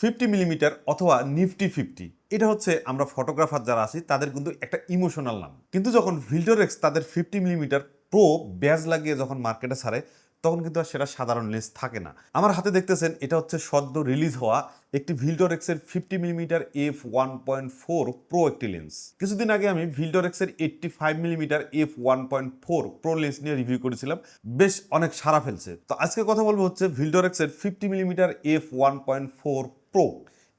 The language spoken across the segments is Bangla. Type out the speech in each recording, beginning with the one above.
ফিফটি মিলিমিটার অথবা নিফটি ফিফটি। এটা হচ্ছে আমরা ফটোগ্রাফার যারা আছি, তাদের কিন্তু একটা ইমোশনাল নাম। কিন্তু যখন ভিল্টোরেক্স তাদের ফিফটি মিলিমিটার প্রো ব্যাজ লাগিয়ে যখন মার্কেটে ছাড়ে, তখন কিন্তু আর সেটা সাধারণ লেন্স থাকে না। আমার হাতে দেখতেছেন, এটা হচ্ছে সদ্য রিলিজ হওয়া একটি ভিল্টোরেক্সের fifty millimetre f one point four pro একটি লেন্স। কিছুদিন আগে আমি ভিল্টোরেক্সের eighty five millimetre f one point four pro lens নিয়ে রিভিউ করেছিলাম। বেশ অনেক সারা ফেলছে। তো আজকে কথা বলব হচ্ছে ভিল্টোরেক্সের fifty millimetre f one point four pro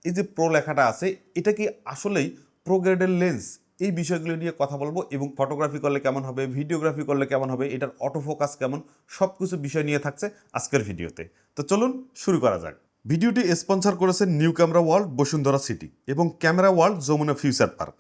এই যে প্রো লেখাটা আছে, এটা কি আসলেই প্রো গ্রেডের লেন্স এই বিষয়গুলো নিয়ে কথা বলব এবং ফটোগ্রাফি করলে কেমন হবে ভিডিওগ্রাফি করলে কেমন হবে, এটার অটো ফোকাস কেমন সব কিছু বিষয় নিয়ে থাকছে আজকের ভিডিওতে। তো চলুন শুরু করা যাক। ভিডিওটি স্পন্সর করেছে new camera world Bashundhara city এবং camera world Jamuna future park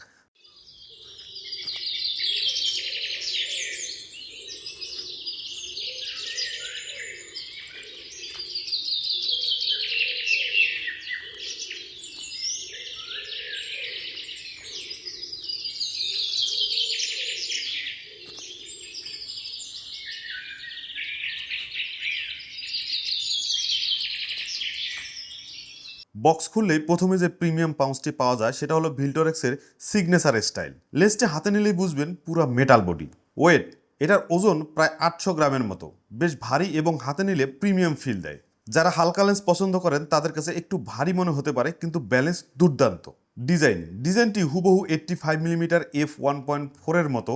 box খুললেই প্রথমে যে প্রিমিয়াম পাউন্সটি পাওয়া যায়, সেটা হলো ভিল্টোরেক্সের সিগনেচার স্টাইল লেন্সটি হাতে নিলেই বুঝবেন পুরো মেটাল বডি ওয়েট এটার ওজন প্রায় আটশো গ্রামের মতো। বেশ ভারী এবং হাতে নিলে প্রিমিয়াম ফিল দেয়। যারা হালকা লেন্স পছন্দ করেন, তাদের কাছে একটু ভারী মনে হতে পারে, কিন্তু ব্যালেন্স দুর্দান্ত। ডিজাইন ডিজাইনটি হুবহু eighty five millimetre f one point ফোরের মতো।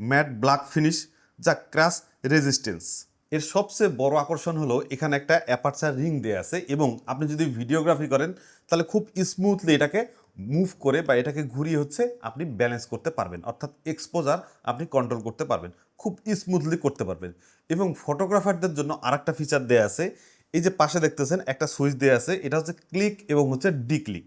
ম্যাট ব্ল্যাক ফিনিশ যা ক্রাশ রেজিস্ট্যান্স এর সবচেয়ে বড় আকর্ষণ হলো এখানে একটা অ্যাপারচার রিং দেয়া আছে এবং আপনি যদি ভিডিওগ্রাফি করেন, তাহলে খুব স্মুথলি এটাকে মুভ করে বা এটাকে ঘুরিয়ে হচ্ছে আপনি ব্যালেন্স করতে পারবেন। অর্থাৎ এক্সপোজার আপনি কন্ট্রোল করতে পারবেন, খুব স্মুথলি করতে পারবেন। এবং ফটোগ্রাফারদের জন্য আরেকটা ফিচার দেয়া আছে, এই যে পাশে দেখতেছেন একটা সুইচ দেয়া আছে, এটা হচ্ছে ক্লিক এবং হচ্ছে ডি ক্লিক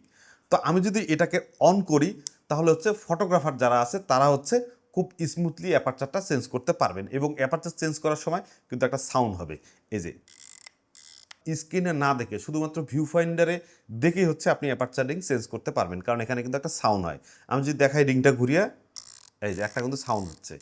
তো আমি যদি এটাকে অন করি, তাহলে হচ্ছে ফটোগ্রাফার যারা আছে, তারা হচ্ছে খুব স্মুথলি অ্যাপারচারটা চেঞ্জ করতে পারবেন এবং অ্যাপারচার চেঞ্জ করার সময় কিন্তু একটা সাউন্ড হবে। এই যে স্ক্রিনে না দেখে, শুধুমাত্র ভিউ ফাইন্ডারে দেখেই হচ্ছে আপনি অ্যাপারচার রিং চেঞ্জ করতে পারবেন, কারণ এখানে কিন্তু একটা সাউন্ড হয়। আমি যদি দেখাই রিংটা ঘুরিয়ে, এই যে একটা কিন্তু সাউন্ড হচ্ছে।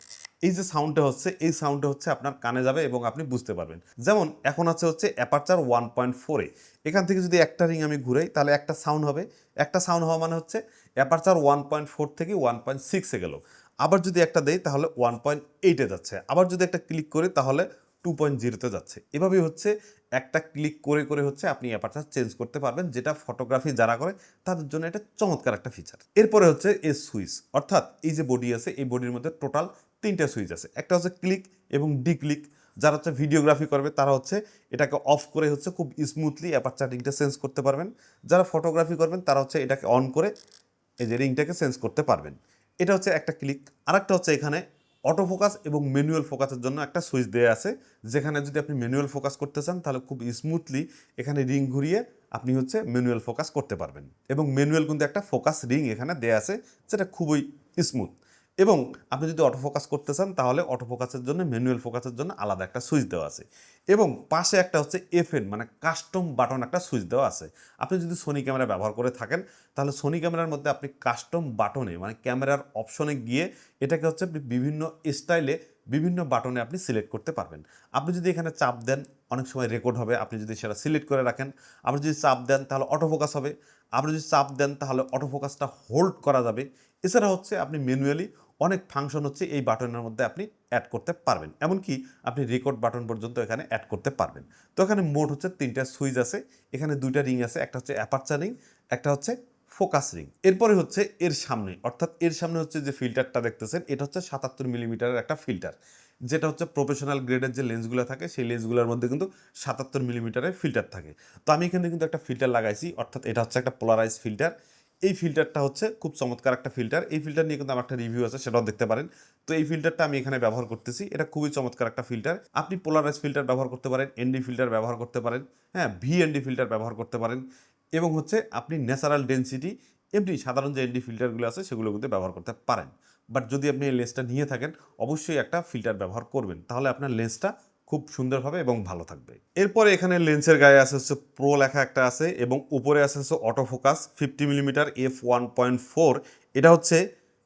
এই যে সাউন্ডটা হচ্ছে, এই সাউন্ডটা হচ্ছে আপনার কানে যাবে এবং আপনি বুঝতে পারবেন। যেমন এখন আছে হচ্ছে অ্যাপারচার ওয়ান পয়েন্ট ফোরে এখান থেকে যদি একটা রিং আমি ঘুরাই, তাহলে একটা সাউন্ড হবে। একটা সাউন্ড হওয়া মানে হচ্ছে অ্যাপারচার ওয়ান পয়েন্ট ফোর থেকে ওয়ান পয়েন্ট সিক্সে গেল। আবার যদি একটা দেই, তাহলে ওয়ান পয়েন্ট এইটে যাচ্ছে। আবার যদি একটা ক্লিক করি, তাহলে টু পয়েন্ট জিরোতে যাচ্ছে। এভাবেই হচ্ছে, একটা ক্লিক করে করে হচ্ছে আপনি অ্যাপারচার চেঞ্জ করতে পারবেন, যেটা ফটোগ্রাফি যারা করে, তাদের জন্য এটা চমৎকার একটা ফিচার এরপরে হচ্ছে এ সুইচ। অর্থাৎ এই যে বডি আছে, এই বডির মধ্যে টোটাল তিনটা সুইচ আছে। একটা হচ্ছে ক্লিক এবং ডি ক্লিক যারা হচ্ছে ভিডিওগ্রাফি করবে, তারা হচ্ছে এটাকে অফ করে হচ্ছে খুব স্মুথলি অ্যাপারচার রিংটা চেঞ্জ করতে পারবেন। যারা ফটোগ্রাফি করবেন, তারা হচ্ছে এটাকে অন করে, এই যে রিংটাকে চেঞ্জ করতে পারবেন। এটা হচ্ছে একটা ক্লিক আরেকটা হচ্ছে এখানে অটো ফোকাস এবং ম্যানুয়াল ফোকাসের জন্য একটা সুইচ দেওয়া আছে, যেখানে যদি আপনি ম্যানুয়াল ফোকাস করতে চান, তাহলে খুব স্মুথলি এখানে রিং ঘুরিয়ে আপনি হচ্ছে ম্যানুয়াল ফোকাস করতে পারবেন। এবং ম্যানুয়াল কিন্তু একটা ফোকাস রিং এখানে দেওয়া আছে, যেটা খুবই স্মুথ এবং আপনি যদি অটো ফোকাস করতে চান, তাহলে অটো ফোকাসের জন্য ম্যানুয়াল ফোকাসের জন্য আলাদা একটা সুইচ দেওয়া আছে। এবং পাশে একটা হচ্ছে এফএন মানে কাস্টম বাটন একটা সুইচ দেওয়া আছে। আপনি যদি সোনি ক্যামেরা ব্যবহার করে থাকেন, তাহলে সোনি ক্যামেরার মধ্যে আপনি কাস্টম বাটনে মানে ক্যামেরার অপশনে গিয়ে এটাকে হচ্ছে আপনি বিভিন্ন স্টাইলে বিভিন্ন বাটনে আপনি সিলেক্ট করতে পারবেন। আপনি যদি এখানে চাপ দেন, অনেক সময় রেকর্ড হবে, আপনি যদি সেটা সিলেক্ট করে রাখেন। আপনি যদি চাপ দেন, তাহলে অটো ফোকাস হবে। আপনি যদি চাপ দেন, তাহলে অটো ফোকাসটা হোল্ড করা যাবে। এছাড়া হচ্ছে আপনি ম্যানুয়ালি অনেক ফাংশন হচ্ছে এই বাটনের মধ্যে আপনি অ্যাড করতে পারবেন। এমনকি আপনি রেকর্ড বাটন পর্যন্ত এখানে অ্যাড করতে পারবেন। তো এখানে মোট হচ্ছে তিনটা সুইচ আছে। এখানে দুইটা রিং আছে, একটা হচ্ছে অ্যাপারচার রিং একটা হচ্ছে ফোকাস রিং এরপরে হচ্ছে এর সামনে, অর্থাৎ এর সামনে হচ্ছে যে ফিল্টারটা দেখতেছেন, এটা হচ্ছে সাতাত্তর মিলিমিটারের একটা ফিল্টার যেটা হচ্ছে প্রফেশনাল গ্রেডের যে লেন্সগুলো থাকে, সেই লেন্সগুলোর মধ্যে কিন্তু সাতাত্তর মিলিমিটারের ফিল্টার থাকে। তো আমি এখানে কিন্তু একটা ফিল্টার লাগাইছি, অর্থাৎ এটা হচ্ছে একটা পোলারাইজ ফিল্টার এই ফিল্টারটা হচ্ছে খুব চমৎকার একটা ফিল্টার এই ফিল্টার নিয়ে কিন্তু আমার একটা রিভিউ আছে, সেটাও দেখতে পারেন। তো এই ফিল্টারটা আমি এখানে ব্যবহার করতেছি। এটা খুবই চমৎকার একটা ফিল্টার আপনি পোলারাইজ ফিল্টার ব্যবহার করতে পারেন এনডি ফিল্টার ব্যবহার করতে পারেন হ্যাঁ ভি এনডি ফিল্টার ব্যবহার করতে পারেন। এবং হচ্ছে আপনি ন্যাচারাল ডেন্সিটি এমনি সাধারণ যে এনডি ফিল্টারগুলো আছে, সেগুলো কিন্তু ব্যবহার করতে পারেন। বাট যদি আপনি এই লেন্সটা নিয়ে থাকেন, অবশ্যই একটা ফিল্টার ব্যবহার করবেন। তাহলে আপনার লেন্সটা খুব সুন্দরভাবে এবং ভালো থাকবে। এরপরে এখানে লেন্সের গায়ে আছে হচ্ছে প্রো লেখা একটা আছে এবং উপরে আছে হচ্ছে auto focus fifty millimetre f one point four এটা হচ্ছে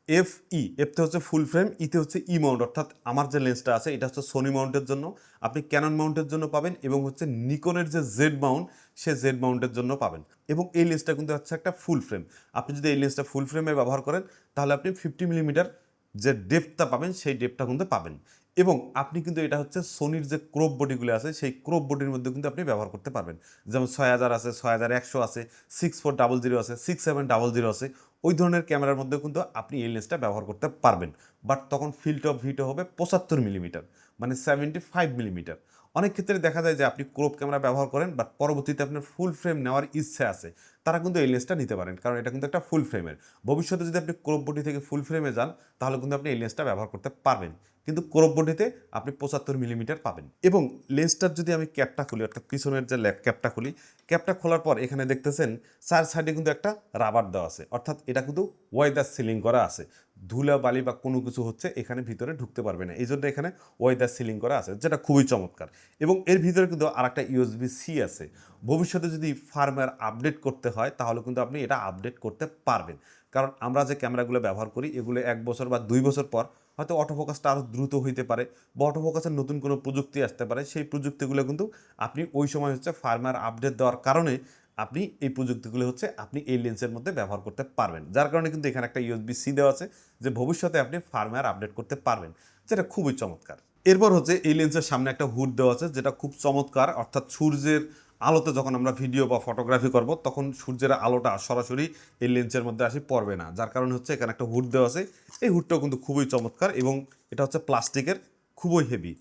এফ ই এফতে হচ্ছে ফুল ফ্রেম ইতে হচ্ছে ই মাউন্ট অর্থাৎ আমার যে লেন্সটা আছে, এটা হচ্ছে সোনি মাউন্টের জন্য। আপনি ক্যানন মাউন্টের জন্য পাবেন এবং হচ্ছে নিকনের যে জেড মাউন্ট সে জেড মাউন্টের জন্য পাবেন। এবং এই লেন্সটা কিন্তু হচ্ছে একটা ফুল ফ্রেম আপনি যদি এই লেন্সটা ফুল ফ্রেমে ব্যবহার করেন, তাহলে আপনি ফিফটি মিলিমিটার যে ডেপটা পাবেন, সেই ডেপটা কিন্তু পাবেন। এবং আপনি কিন্তু এটা হচ্ছে সোনির যে ক্রোপ বডিগুলো আছে, সেই ক্রোপ বডির মধ্যে কিন্তু আপনি ব্যবহার করতে পারবেন। যেমন ছয় হাজার আছে, ছয় হাজার একশো আছে সিক্স ফোর ডাবল জিরো আছে সিক্স সেভেন ডাবল জিরো আছে, ওই ধরনের ক্যামেরার মধ্যে কিন্তু আপনি এই লেন্সটা ব্যবহার করতে পারবেন। বাট তখন ফিল্ড অফ ভিটো হবে পঁচাত্তর মিলিমিটার মানে সেভেন্টি ফাইভ মিলিমিটার অনেক ক্ষেত্রে দেখা যায় যে আপনি ক্রোপ ক্যামেরা ব্যবহার করেন বাট পরবর্তীতে আপনার ফুল ফ্রেম নেওয়ার ইচ্ছে আছে। তারা কিন্তু এই লেন্সটা নিতে পারেন। কারণ এটা কিন্তু একটা ফুল ফ্রেমের ভবিষ্যতে যদি আপনি ক্রোপবটি থেকে ফুল ফ্রেমে যান, তাহলে কিন্তু আপনি এই লেন্সটা ব্যবহার করতে পারবেন। কিন্তু ক্রোপবটিতে আপনি পঁচাত্তর মিলিমিটার পাবেন। এবং লেন্সটার যদি আমি ক্যাপটা খুলি, অর্থাৎ পিছনের যে ক্যাপটা খুলি ক্যাপটা খোলার পর এখানে দেখতেছেন, চার সাইডে কিন্তু একটা রাবার দেওয়া আছে। অর্থাৎ এটা কিন্তু ওয়েদার সিলিং করা আছে। ধুলা, বালি বা কোনো কিছু হচ্ছে এখানে ভিতরে ঢুকতে পারবে না। এই জন্য এখানে ওয়েদার সিলিং করা আছে, যেটা খুবই চমৎকার। এবং এর ভিতরে কিন্তু আর একটা ইউএসবি সি আছে। ভবিষ্যতে যদি ফার্মওয়্যার আপডেট করতে হয়, তাহলে কিন্তু আপনি এটা আপডেট করতে পারবেন। কারণ আমরা যে ক্যামেরাগুলো ব্যবহার করি, এগুলো এক বছর বা দুই বছর পর হয়তো অটোফোকাসটা আরও দ্রুত হইতে পারে বা অটোফোকাসের নতুন কোনো প্রযুক্তি আসতে পারে। সেই প্রযুক্তিগুলো কিন্তু আপনি ওই সময় হচ্ছে ফার্মার আপডেট দেওয়ার কারণে আপনি এই প্রযুক্তিগুলো হচ্ছে আপনি এই লেন্সের মধ্যে ব্যবহার করতে পারবেন। যার কারণে কিন্তু এখানে একটা ইউএসবি সি দেওয়া আছে যে ভবিষ্যতে আপনি ফার্মওয়্যার আপডেট করতে পারবেন, যেটা খুবই চমৎকার। এরপর হচ্ছে এই লেন্সের সামনে একটা হুড দেওয়া আছে, যেটা খুব চমৎকার। অর্থাৎ সূর্যের আলোতে যখন আমরা ভিডিও বা ফটোগ্রাফি করব, তখন সূর্যের আলোটা সরাসরি এই লেন্সের মধ্যে আসি, পড়বে না। যার কারণে হচ্ছে এখানে একটা হুড দেওয়া আছে। এই হুডটাও কিন্তু খুবই চমৎকার এবং এটা হচ্ছে প্লাস্টিকের খুবই হেভি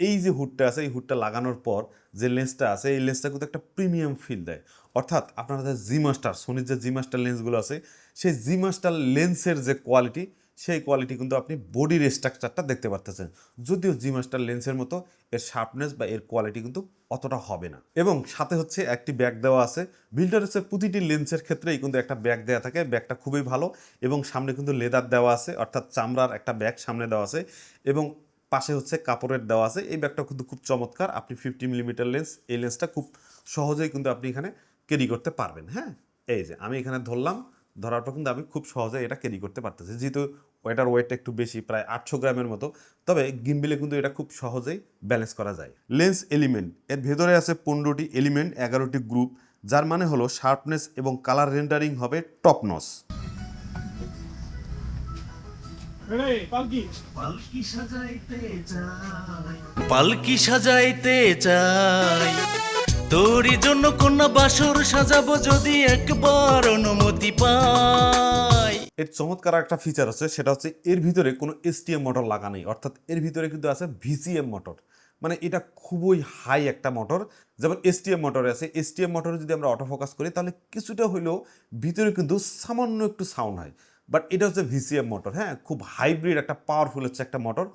এই যে হুডটা আছে, এই হুডটা লাগানোর পর যে লেন্সটা আছে, এই লেন্সটা কিন্তু একটা প্রিমিয়াম ফিল দেয়। অর্থাৎ আপনারা যে জি মাস্টার সোনির যে জি মাস্টার লেন্সগুলো আছে, সেই জি মাস্টার লেন্সের যে কোয়ালিটি সেই কোয়ালিটি কিন্তু আপনি বডির স্ট্রাকচারটা দেখতে পারতেছেন। যদিও জি মাস্টার লেন্সের মতো এর শার্পনেস বা এর কোয়ালিটি কিন্তু অতটা হবে না। এবং সাথে হচ্ছে একটি ব্যাগ দেওয়া আছে। বিল্ডারেসের প্রতিটি লেন্সের ক্ষেত্রেই কিন্তু একটা ব্যাগ দেওয়া থাকে। ব্যাগটা খুবই ভালো এবং সামনে কিন্তু লেদার দেওয়া আছে, অর্থাৎ চামড়ার একটা ব্যাগ সামনে দেওয়া আছে এবং পাশে হচ্ছে কাপড়ের দেওয়া আছে। এই ব্যাগটা কিন্তু খুব চমৎকার। আপনি ফিফটি মিলিমিটার লেন্স এই লেন্সটা খুব সহজেই কিন্তু আপনি এখানে ক্যারি করতে পারবেন হ্যাঁ? এই যে, আমি এখানে ধরলাম, ধরার পর কিন্তু আমি খুব সহজে এটা ক্যারি করতে পারতেছি। যেহেতু এটার ওয়েটটা একটু বেশি, প্রায় আটশো গ্রামের মতো, তবে গিম্বিলে কিন্তু এটা খুব সহজেই ব্যালেন্স করা যায়। লেন্স এলিমেন্ট এর ভেতরে আছে পনেরোটি এলিমেন্ট এগারোটি গ্রুপ যার মানে হলো শার্পনেস এবং কালার রেন্ডারিং হবে টপ নস পালকি। পালকি সাজাইতে চাই। পালকি সাজাইতে চাই। তোরই জন্য কন্যা বাসর সাজাবো যদি একবার অনুমতি পাই। এর চমৎকার একটা ফিচার আছে সেটা হচ্ছে এর ভিতরে কোনো এসটিএম মোটর লাগা নেই অর্থাৎ এর ভিতরে কিন্তু আছে ভিসিএম মোটর মানে এটা খুবই হাই একটা মোটর যেমন এসটিএম মোটরে আছে এসটিএম মোটরে যদি আমরা অটোফোকাস করি তাহলে কিছুটা হইলেও ভিতরে কিন্তু সামান্য একটু সাউন্ড হয়। বাট এটা হচ্ছে ভিসিএম মোটর হ্যাঁ? খুব হাইব্রিড একটা পাওয়ারফুল হচ্ছে একটা মোটর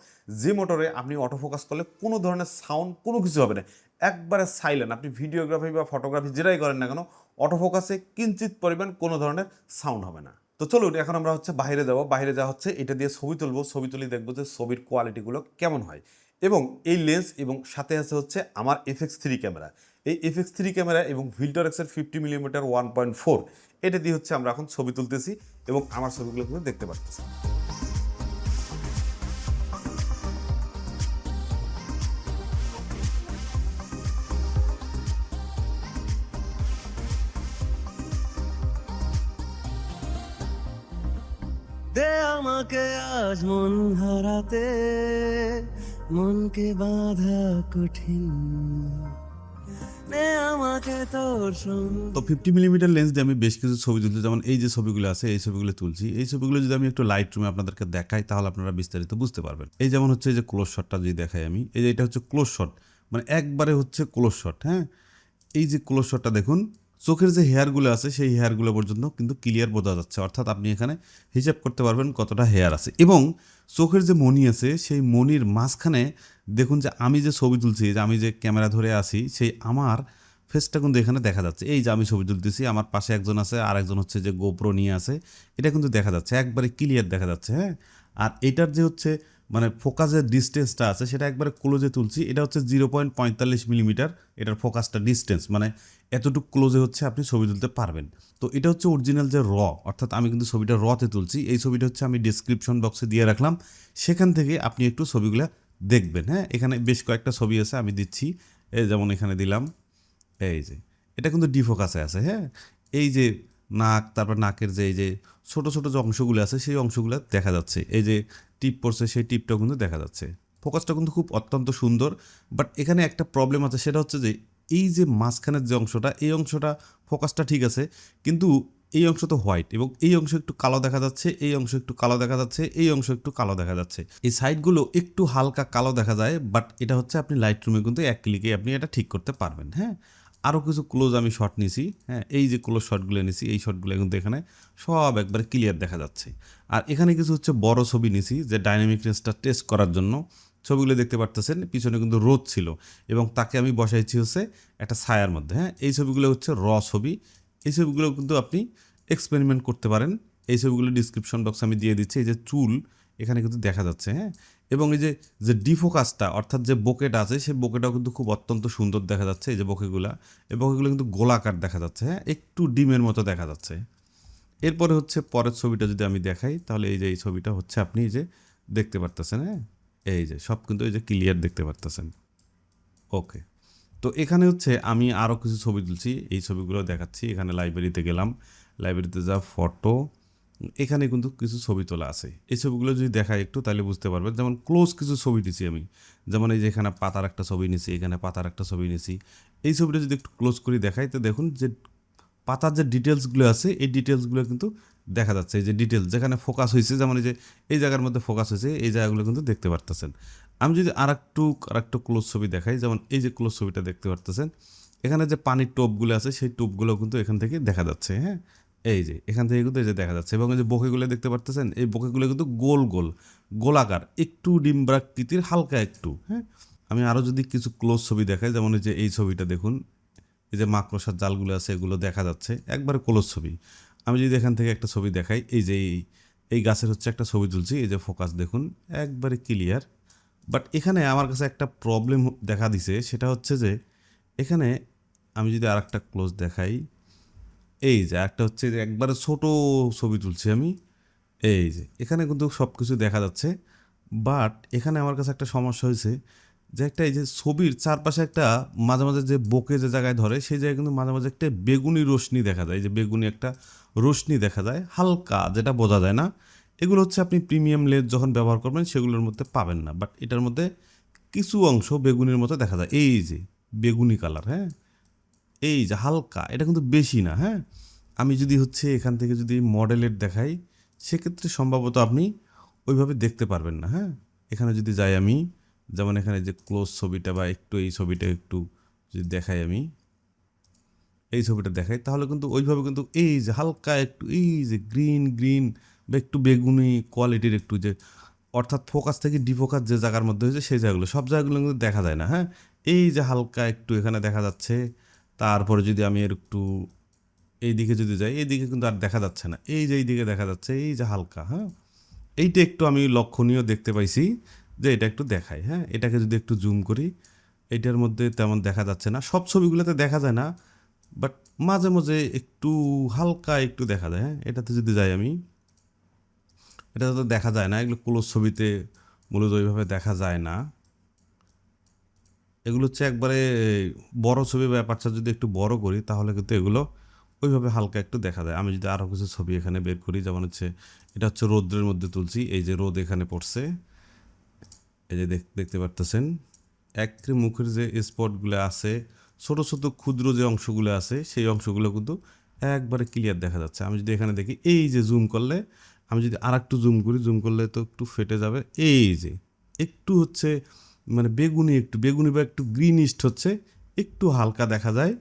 যে মোটরে আপনি অটো ফোকাস করলে কোনো ধরনের সাউন্ড কোনো কিছু হবে না। একবারে সাইলেন্ট আপনি ভিডিওগ্রাফি বা ফটোগ্রাফি যেটাই করেন না কেন অটো ফোকাসে কিঞ্চিত পরিমাণ কোনো ধরনের সাউন্ড হবে না। তো চলুন, এখন আমরা হচ্ছে বাইরে যাব। বাইরে যাওয়া হচ্ছে, এটা দিয়ে ছবি তুলবো। ছবি তুলি দেখব যে ছবির কোয়ালিটিগুলো কেমন হয়। এবং এই লেন্স এবং সাথে আছে হচ্ছে আমার এফএক্স থ্রি ক্যামেরা এই এফএক্স থ্রি ক্যামেরা এবং ভিল্টার এক্সের fifty millimetre one point four এটা দিয়ে হচ্ছে আমরা এখন ছবি তুলতেছি এবং আমার ছবিগুলো কিন্তু দেখতে পাচ্ছি দে আমাকে আজ মন হারাতে, মনকে বাধা কঠিন। দে আমাকে তো ফিফটি মিলিমিটার লেন্স দিয়ে আমি বেশ কিছু ছবি তুলছি। যেমন এই যে ছবিগুলো আছে, এই ছবিগুলো তুলছি। এই ছবিগুলো যদি আমি একটু লাইট রুমে আপনাদেরকে দেখাই, তাহলে আপনারা বিস্তারিত বুঝতে পারবেন। এই যেমন হচ্ছে এই যে ক্লোজ শটটা যদি দেখাই আমি, এই যে এটা হচ্ছে ক্লোজ শট মানে একবারে হচ্ছে ক্লোজ শট হ্যাঁ? এই যে ক্লোজ শটটা দেখুন, চোখের যে হেয়ারগুলো আছে, সেই হেয়ারগুলো পর্যন্ত কিন্তু ক্লিয়ার বোঝা যাচ্ছে। অর্থাৎ আপনি এখানে হিসাব করতে পারবেন কতটা হেয়ার আছে। এবং চোখের যে মনি আছে, সেই মনির মাঝখানে দেখুন যে আমি যে ছবি তুলছি, যে আমি যে ক্যামেরা ধরে আছি, সেই আমার ফেসটা কিন্তু এখানে দেখা যাচ্ছে। এই যে আমি ছবি তুলতেছি, আমার পাশে একজন আছে আর একজন হচ্ছে যে গোপ্রো নিয়ে আছে, এটা কিন্তু দেখা যাচ্ছে, একবারে ক্লিয়ার দেখা যাচ্ছে হ্যাঁ? আর এটার যে হচ্ছে মানে ফোকাসের ডিস্টেন্সটা আছে, সেটা একবারে ক্লোজে তুলছি, এটা হচ্ছে জিরো পয়েন্ট পঁয়তাল্লিশ মিলিমিটার এটার ফোকাসটা ডিস্টেন্স মানে এতটুকু ক্লোজে হচ্ছে আপনি ছবি তুলতে পারবেন। তো এটা হচ্ছে অরিজিনাল যে র অর্থাৎ আমি কিন্তু ছবিটা রতে তুলছি, এই ছবিটা হচ্ছে আমি ডিসক্রিপশন বক্সে দিয়ে রাখলাম, সেখান থেকে আপনি একটু ছবিগুলো দেখবেন হ্যাঁ? এখানে বেশ কয়েকটা ছবি আছে, আমি দিচ্ছি। এই যেমন এখানে দিলাম, এই যে, এটা কিন্তু ডিফোকাসে আছে হ্যাঁ? এই যে নাক, তারপর নাকের যে, এই যে ছোট ছোট যে অংশগুলো আছে, সেই অংশগুলো দেখা যাচ্ছে। এই যে টিপ পড়ছে, সেই টিপটাও কিন্তু দেখা যাচ্ছে। ফোকাসটা কিন্তু খুব অত্যন্ত সুন্দর, বাট এখানে একটা প্রবলেম আছে, সেটা হচ্ছে যে, এই যে মাঝখানের যে অংশটা, এই অংশটা ফোকাসটা ঠিক আছে, কিন্তু এই অংশ তো হোয়াইট এবং এই অংশ একটু কালো দেখা যাচ্ছে, এই অংশ একটু কালো দেখা যাচ্ছে, এই অংশ একটু কালো দেখা যাচ্ছে। এই সাইডগুলো একটু হালকা কালো দেখা যায় বাট এটা হচ্ছে আপনি লাইট রুমে কিন্তু এক ক্লিকে আপনি এটা ঠিক করতে পারবেন হ্যাঁ? আরও কিছু ক্লোজ আমি শট নিছি হ্যাঁ? এই যে ক্লোজ শটগুলো নিছি, এই শটগুলো কিন্তু এখানে সব একবারে ক্লিয়ার দেখা যাচ্ছে। আর এখানে কিছু হচ্ছে বড় ছবি নিছি, যে ডাইনামিক রেঞ্জটা টেস্ট করার জন্য। ছবিগুলো দেখতে পারতেছেন, পিছনে কিন্তু রোদ ছিল এবং তাকে আমি বসাইছি হচ্ছে একটা ছায়ার মধ্যে হ্যাঁ? এই ছবিগুলো হচ্ছে র ছবি এই ছবিগুলো কিন্তু আপনি এক্সপেরিমেন্ট করতে পারেন। এই ছবিগুলো ডিসক্রিপশন বক্সে আমি দিয়ে দিচ্ছি। এই যে চুল, এখানে কিন্তু দেখা যাচ্ছে হ্যাঁ? এবং এই যে যে ডিফোকাসটা অর্থাৎ যে বোকেটা আছে সেই বোকেটাও কিন্তু খুব অত্যন্ত সুন্দর দেখা যাচ্ছে, এই যে বোকেগুলা। এই বোকেগুলো কিন্তু গোলাকার দেখা যাচ্ছে হ্যাঁ? একটু ডিমের মতো দেখা যাচ্ছে। এরপরে হচ্ছে পরের ছবিটা যদি আমি দেখাই, তাহলে এই যে, এই ছবিটা হচ্ছে আপনি এই যে দেখতে পারতেছেন হ্যাঁ? এই যে, সব কিন্তু এই যে ক্লিয়ার দেখতে পারতেছেন। ওকে তো এখানে হচ্ছে আমি আরও কিছু ছবি তুলছি। এই ছবিগুলো দেখাচ্ছি। এখানে লাইব্রেরিতে গেলাম। লাইব্রেরিতে যা ফটো এখানে কিন্তু কিছু ছবি তোলা আছে। এই ছবিগুলো যদি দেখাই একটু, তাহলে বুঝতে পারবেন। যেমন ক্লোজ কিছু ছবি নিছি আমি। যেমন এই যে এখানে পাতার একটা ছবি নিছি, এখানে পাতার একটা ছবি নিছি। এই ছবিটা যদি একটু ক্লোজ করে দেখাই, তো দেখুন যে পাতার যে ডিটেলসগুলো আছে, এই ডিটেলসগুলো কিন্তু দেখা যাচ্ছে। এই যে ডিটেলস যেখানে ফোকাস হয়েছে যেমন এই যে এই জায়গার মধ্যে ফোকাস হয়েছে এই জায়গাগুলো কিন্তু দেখতে পারতেছেন। আমি যদি আর একটু আর একটু ক্লোজ ছবি দেখাই, যেমন এই যে ক্লোজ ছবিটা দেখতে পারতেছেন, এখানে যে পানির টোপগুলো আছে, সেই টোপগুলো কিন্তু এখান থেকে দেখা যাচ্ছে হ্যাঁ? এই যে, এখান থেকে কিন্তু এই যে দেখা যাচ্ছে, এবং এই যে বকেগুলো দেখতে পারতেছেন, এই বকেগুলো কিন্তু গোল গোল, গোলাকার, একটু ডিম্বাকৃতির হালকা একটু হ্যাঁ? আমি আরও যদি কিছু ক্লোজ ছবি দেখাই, যেমন এই যে এই ছবিটা দেখুন, এই যে মাকড়সার জালগুলো আছে, এগুলো দেখা যাচ্ছে, একবারে ক্লোজ ছবি। আমি যদি এখান থেকে একটা ছবি দেখাই, এই যে এই গাছের হচ্ছে একটা ছবি তুলছি, এই যে ফোকাস দেখুন, একবারে ক্লিয়ার বাট এখানে আমার কাছে একটা প্রবলেম দেখা দিছে, সেটা হচ্ছে যে, এখানে আমি যদি আর একটা ক্লোজ দেখাই, এই যে একটা হচ্ছে যে একবারে ছোট ছবি তুলছি আমি, এই যে, এখানে কিন্তু সব কিছু দেখা যাচ্ছে। বাট এখানে আমার কাছে একটা সমস্যা হয়েছে যে একটা এই যে ছবির চারপাশে একটা মাঝে মাঝে যে বকে যে জায়গায় ধরে, সেই জায়গায় কিন্তু মাঝে মাঝে একটা বেগুনি রশ্মি দেখা যায়। যে বেগুনি একটা রশ্মি দেখা যায়, হালকা, যেটা বোঝা যায় না। এগুলো হচ্ছে আপনি প্রিমিয়াম লেজ যখন ব্যবহার করবেন, সেগুলোর মধ্যে পাবেন না। বাট এটার মধ্যে কিছু অংশ বেগুনির মতো দেখা যায়। এই যে, বেগুনি কালার হ্যাঁ? এই যে, হালকা। এটা কিন্তু বেশি না হ্যাঁ? আমি যদি হচ্ছে এখান থেকে যদি মডেলের দেখাই, সেক্ষেত্রে সম্ভবত আপনি ওইভাবে দেখতে পারবেন না হ্যাঁ? এখানে যদি যাই আমি, যেমন এখানে যে ক্লোজ ছবিটা বা একটু এই ছবিটা একটু যদি দেখাই আমি, এই ছবিটা দেখাই, তাহলে কিন্তু ওইভাবে কিন্তু এই যে, হালকা একটু, এই যে গ্রিন গ্রিন একটু বেগুনি কোয়ালিটির একটু যে, অর্থাৎ ফোকাস থেকে ডিফোকাস যে জায়গার মধ্যে হয়েছে সেই জায়গাগুলো, সব জায়গাগুলো কিন্তু দেখা যায় না হ্যাঁ? এই যে হালকা একটু এখানে দেখা যাচ্ছে, তারপরে যদি আমি এর একটু এই দিকে যদি যাই এই দিকে কিন্তু আর দেখা যাচ্ছে না, এই যে এই দিকে দেখা যাচ্ছে, এই যে হালকা হ্যাঁ? এইটা একটু আমি লক্ষণীয় দেখতে পাইছি যে এটা একটু দেখাই হ্যাঁ? এটাকে যদি একটু জুম করি এইটার মধ্যে তেমন দেখা যাচ্ছে না, সব ছবিগুলোতে দেখা যায় না বাট মাঝে মাঝে একটু হালকা একটু দেখা যায় হ্যাঁ? এটাতে যদি যাই আমি এটা তো দেখা যায় না, এগুলো ক্লোজ ছবিতে মূলত ওইভাবে দেখা যায় না। এগুলো হচ্ছে একবারে বড় ছবি ব্যাপারটা যদি একটু বড় করি, তাহলে কিন্তু এগুলো ওইভাবে হালকা একটু দেখা যায়। আমি যদি আরও কিছু ছবি এখানে বের করি, যেমন হচ্ছে এটা হচ্ছে রৌদ্রের মধ্যে তুলছি, এই যে রোদ এখানে পড়ছে। এই যে দেখ- দেখতে পারতেছেন এক মুখের যে স্পটগুলো আছে, ছোট ছোট ক্ষুদ্র যে অংশগুলো আছে, সেই অংশগুলো কিন্তু একবারে ক্লিয়ার দেখা যাচ্ছে। আমি যদি এখানে দেখি, এই যে জুম করলে আমি যদি আর একটু জুম করি জুম করলে তো একটু ফেটে যাবে। এই যে, একটু হচ্ছে মানে বেগুনি একটু, বেগুনি বা একটু গ্রিনিস্ট হচ্ছে, একটু হালকা দেখা যায়,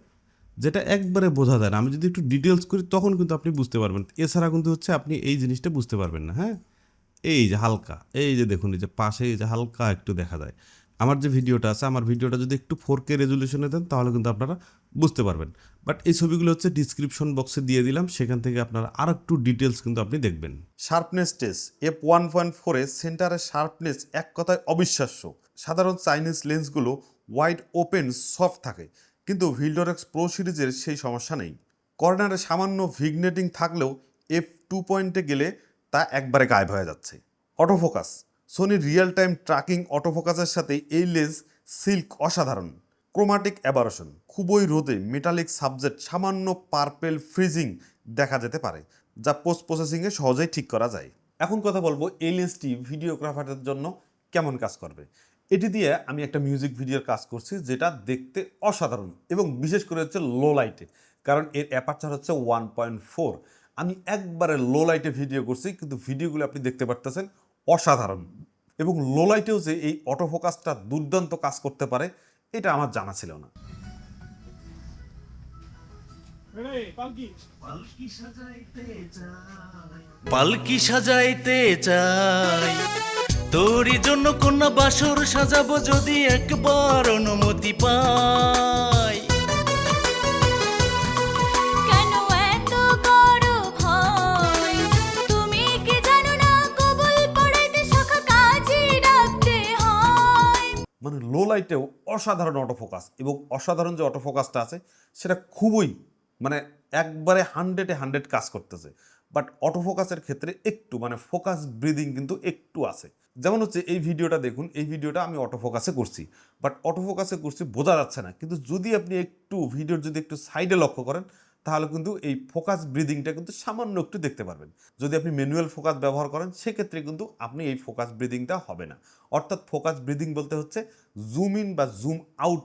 যেটা একবারে বোঝা যায় না। আমি যদি একটু ডিটেলস করি, তখন কিন্তু আপনি বুঝতে পারবেন। এছাড়া কিন্তু হচ্ছে আপনি এই জিনিসটা বুঝতে পারবেন না হ্যাঁ? এই যে হালকা, এই যে দেখুন, এই যে পাশে এই যে হালকা একটু দেখা যায়। আমার যে ভিডিওটা আছে, আমার ভিডিওটা যদি একটু ফোর কে রেজলিউশনে দেন, তাহলে কিন্তু আপনারা বুঝতে পারবেন। বাট এই ছবিগুলো হচ্ছে ডিসক্রিপশন বক্সে দিয়ে দিলাম, সেখান থেকে আপনারা আর একটু ডিটেলস কিন্তু আপনি দেখবেন। Sharpness test f one point ফোরে সেন্টারের শার্পনেস এক কথায় অবিশ্বাস্য। সাধারণ চাইনিজ লেন্সগুলো ওয়াইড ওপেন সফট থাকে। কিন্তু ভিলডোরেক্স প্রো সিরিজের সেই সমস্যা নেই। কর্নারে সামান্য ভিগনেটিং থাকলেও এফ টু পয়েন্টে গেলে তা একবারে গায়েব হয়ে যাচ্ছে। অটোফোকাস সোনির রিয়েল টাইম ট্র্যাকিং অটোফোকাসের সাথে এই লেন্স সিল্ক অসাধারণ। ক্রোমাটিক অ্যাবারেশন, খুবই রোদে মেটালিক সাবজেক্ট সামান্য পার্পেল ফ্রিজিং দেখা যেতে পারে, যা পোস্ট প্রসেসিংয়ে সহজেই ঠিক করা যায়। এখন কথা বলব এই লেন্সটি ভিডিওগ্রাফারদের জন্য কেমন কাজ করবে। এটি দিয়ে আমি একটা মিউজিক ভিডিওর কাজ করছি যেটা দেখতে অসাধারণ এবং বিশেষ করে হচ্ছে লো লাইটে, কারণ এর অ্যাপারচার হচ্ছে ওয়ান পয়েন্ট ফোর। আমি একবারে লো লাইটে ভিডিও করছি, কিন্তু ভিডিওগুলো আপনি দেখতে পারতেছেন অসাধারণ। এবং লো লাইটেও যে এই অটোফোকাসটা দুর্দান্ত কাজ করতে পারে এটা আমার জানা ছিল না। পালকি সাজাইতে চাই। পালকি সাজাইতে চাই। তোরই জন্য কন্যা বাসর সাজাবো যদি একবার অনুমতি পাই। লাইটেও অসাধারণ অটোফোকাস এবং অসাধারণ যে অটোফোকাসটা আছে, সেটা খুবই মানে একবারে হান্ড্রেডে হান্ড্রেড কাজ করতেছে। বাট অটোফোকাসের ক্ষেত্রে একটু মানে ফোকাস ব্রিদিং কিন্তু একটু আছে। যেমন হচ্ছে এই ভিডিওটা দেখুন, এই ভিডিওটা আমি অটোফোকাসে করছি। বাট অটোফোকাসে করছি বোঝা যাচ্ছে না। কিন্তু যদি আপনি একটু ভিডিওর যদি একটু সাইডে লক্ষ্য করেন তাহলে কিন্তু এই ফোকাস ব্রিদিংটা কিন্তু সামান্য একটু দেখতে পারবেন। যদি আপনি ম্যানুয়াল ফোকাস ব্যবহার করেন, সেক্ষেত্রে কিন্তু আপনি এই ফোকাস ব্রিদিংটা হবে না। অর্থাৎ ফোকাস ব্রিদিং বলতে হচ্ছে জুম ইন বা জুম আউট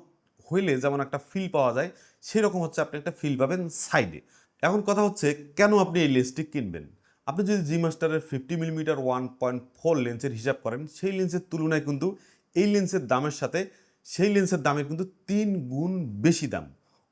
হইলে যেমন একটা ফিল পাওয়া যায়, সেরকম হচ্ছে আপনি একটা ফিল পাবেন সাইডে এখন কথা হচ্ছে, কেন আপনি এই লেন্সটি কিনবেন? আপনি যদি জি মাস্টারের fifty millimetre one point four লেন্সের হিসাব করেন, সেই লেন্সের তুলনায় কিন্তু এই লেন্সের দামের সাথে, সেই লেন্সের দামের কিন্তু তিন গুণ বেশি দাম।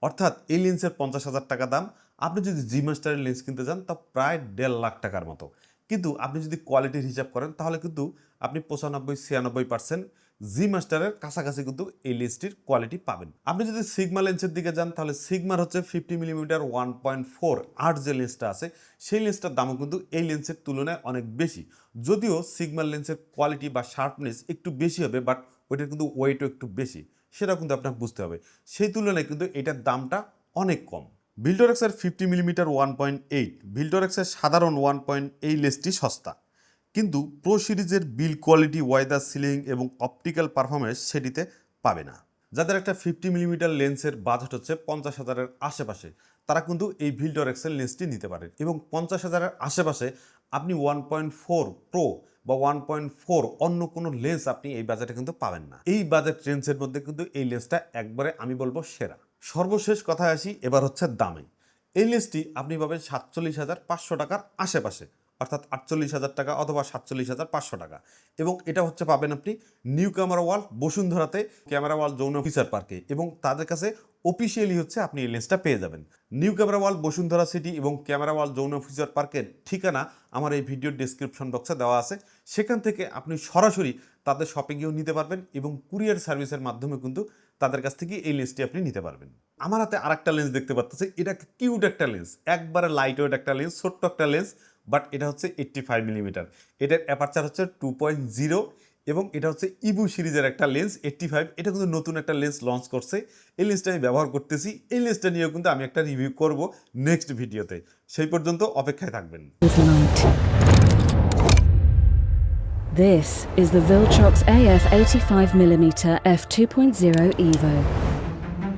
অর্থাৎ এই লেন্সের পঞ্চাশ হাজার টাকা দাম, আপনি যদি জি মাস্টারের লেন্স কিনতে যান, তা প্রায় দেড় লাখ টাকার মতো। কিন্তু আপনি যদি কোয়ালিটির হিসাব করেন, তাহলে কিন্তু আপনি পঁচানব্বই, ছিয়ানব্বই পার্সেন্ট জি মাস্টারের কাছাকাছি কিন্তু এই লেন্সটির কোয়ালিটি পাবেন। আপনি যদি সিগমা লেন্সের দিকে যান, তাহলে সিগমার হচ্ছে fifty millimetre one point four আট যে লেন্সটা আছে, সেই লেন্সটার দামও কিন্তু এই লেন্সের তুলনায় অনেক বেশি। যদিও সিগমার লেন্সের কোয়ালিটি বা শার্পনেস একটু বেশি হবে বাট ওইটার কিন্তু ওয়েটও একটু বেশি। সেটাও কিন্তু আপনাকে বুঝতে হবে। সেই তুলনায় কিন্তু এটার দামটা অনেক কম। ভিল্টোরেক্সের fifty millimetre one point eight ভিল্টোরেক্সের সাধারণ ওয়ান পয়েন্ট এই লেসটি সস্তা। কিন্তু প্রো সিরিজের বিল কোয়ালিটি ওয়েদার সিলিং এবং অপটিক্যাল পারফরমেন্স সেটিতে পাবে না। যাদের একটা ফিফটি মিলিমিটার লেন্সের বাজেট হচ্ছে পঞ্চাশ হাজারের আশেপাশে তারা কিন্তু এই ভিলডরেক্সের লেন্সটি নিতে পারেন। এবং পঞ্চাশ হাজারের আশেপাশে আপনি ওয়ান পয়েন্ট ফোর প্রো বা ওয়ান পয়েন্ট ফোর অন্য কোনো লেন্স আপনি এই বাজারে কিন্তু পাবেন না। এই বাজার রেঞ্জের মধ্যে কিন্তু এই লেন্সটা একবারে আমি বলব সেরা। সর্বশেষ কথায় আসি, এবার হচ্ছে দামে। এই লেন্সটি আপনি পাবেন সাতচল্লিশ হাজার পাঁচশো টাকার আশেপাশে। অর্থাৎ আটচল্লিশ হাজার টাকা অথবা সাতচল্লিশ হাজার পাঁচশো টাকা। এবং এটা হচ্ছে পাবেন আপনি নিউ ক্যামেরা ওয়াল বসুন্ধরাতে ক্যামেরা ওয়াল যৌন ফিচার পার্কে এবং তাদের কাছে অফিসিয়ালি হচ্ছে আপনি এই লেন্সটা পেয়ে যাবেন। New camera world Bashundhara city এবং ক্যামেরা ওয়াল যৌন ফিচার পার্কের ঠিকানা আমার এই ভিডিওর ডিসক্রিপশন বক্সে দেওয়া আছে। সেখান থেকে আপনি সরাসরি তাদের শপিংয়েও নিতে পারবেন এবং কুরিয়ার সার্ভিসের মাধ্যমে কিন্তু তাদের কাছ থেকে এই লেন্সটি আপনি নিতে পারবেন। আমার হাতে আরেকটা লেন্স দেখতে পাচ্ছেন এটা কিউট একটা লেন্স, একবারে লাইট ওয়েট একটা লেন্স, ছোট্ট একটা লেন্স বাট এটা হচ্ছে এইট্টি ফাইভ মিলিমিটার এটার অ্যাপারচার হচ্ছে টু পয়েন্ট জিরো এবং এটা হচ্ছে ইবু সিরিজের একটা লেন্স এইট্টি ফাইভ এটা কিন্তু নতুন একটা লেন্স লঞ্চ করছে। এই লেন্সটা আমি ব্যবহার করতেছি। এই লেন্সটা নিয়েও কিন্তু আমি একটা রিভিউ করব নেক্সট ভিডিওতে সেই পর্যন্ত অপেক্ষায় থাকবেন. This is the Viltrox AF 85mm f2.0 Evo.